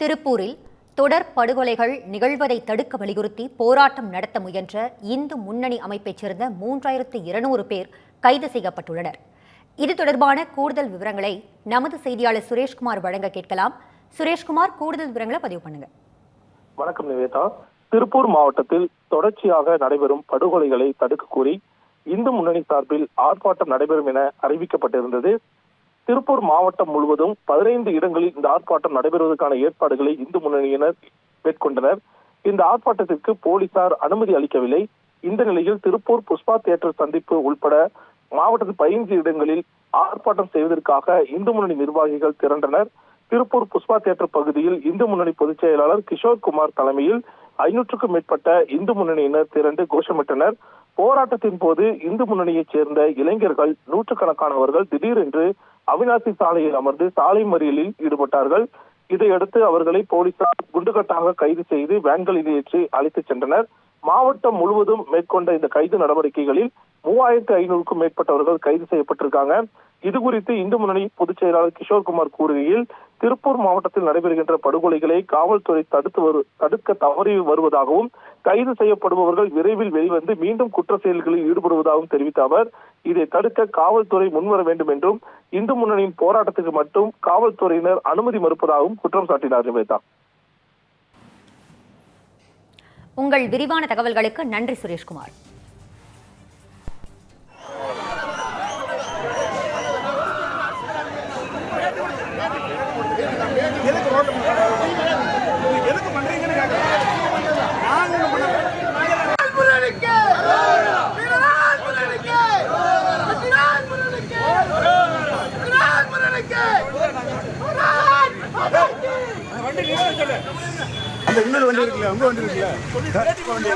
திருப்பூரில் தொடர் படுகொலைகள் நிகழ்வதை தடுக்க வலியுறுத்தி போராட்டம் நடத்த முயன்ற இந்து முன்னணி அமைப்பைச் சேர்ந்த மூன்றாயிரத்து இருநூறு பேர் கைது செய்யப்பட்டுள்ளனர். இது தொடர்பான கூடுதல் விவரங்களை நமது செய்தியாளர் சுரேஷ்குமார் வழங்க கேட்கலாம். சுரேஷ்குமார் கூடுதல் விவரங்களை பதிவு பண்ணுங்க. வணக்கம் நிவேதா. திருப்பூர் மாவட்டத்தில் தொடர்ச்சியாக நடைபெறும் படுகொலைகளை தடுக்க கூறி இந்து முன்னணி சார்பில் ஆர்ப்பாட்டம் நடைபெறும் என அறிவிக்கப்பட்டிருந்தது. திருப்பூர் மாவட்டம் முழுவதும் பதினைந்து இடங்களில் இந்த ஆர்ப்பாட்டம் நடைபெறுவதற்கான ஏற்பாடுகளை இந்து முன்னணியினர் மேற்கொண்டனர். இந்த ஆர்ப்பாட்டத்திற்கு போலீசார் அனுமதி அளிக்கவில்லை. இந்த நிலையில் திருப்பூர் புஷ்பா தியேட்டர் சந்திப்பு உள்பட மாவட்டத்தில் பதினைந்து இடங்களில் ஆர்ப்பாட்டம் செய்வதற்காக இந்து முன்னணி நிர்வாகிகள் திரண்டனர். திருப்பூர் புஷ்பா தியேட்டர் பகுதியில் இந்து முன்னணி பொதுச் செயலாளர் கிஷோர் குமார் தலைமையில் ஐநூற்றுக்கும் மேற்பட்ட இந்து முன்னணியினர் திரண்டு கோஷமிட்டனர். போராட்டத்தின் போது இந்து முன்னணியைச் சேர்ந்த இளைஞர்கள் நூற்றுக்கணக்கானவர்கள் திடீரென்று அவிநாசி சாலையில் அமர்ந்து சாலை மறியலில் ஈடுபட்டார்கள். இதையடுத்து அவர்களை போலீசார் குண்டுகட்டாக கைது செய்து வேன்களில் ஏற்றி அழைத்துச் சென்றனர். மாவட்டம் முழுவதும் மேற்கொண்ட இந்த கைது நடவடிக்கைகளில் மூவாயிரத்து ஐநூறுக்கும் மேற்பட்டவர்கள் கைது செய்யப்பட்டிருக்காங்க. இது குறித்து இந்து முன்னணி பொதுச் செயலாளர் கிஷோர்குமார் கூறுகையில் திருப்பூர் மாவட்டத்தில் நடைபெறுகின்ற படுகொலைகளை காவல்துறை தடுத்து வரு தடுக்க தவறி வருவதாகவும் கைது செய்யப்படுபவர்கள் விரைவில் வெளிவந்து மீண்டும் குற்ற செயல்களில் ஈடுபடுவதாகவும் தெரிவித்த அவர் இதை தடுக்க காவல்துறை முன்வர வேண்டும் என்றும் இந்து முன்னணியின் போராட்டத்துக்கு மட்டும் காவல்துறையினர் அனுமதி மறுப்பதாகவும் குற்றம் சாட்டினார் நிவேதா. உங்கள் விரிவான தகவல்களுக்கு நன்றி சுரேஷ்குமார். அந்த இன்னொரு வண்டி இருக்குல்ல உங்க வண்டி இருக்குல்ல? வண்டி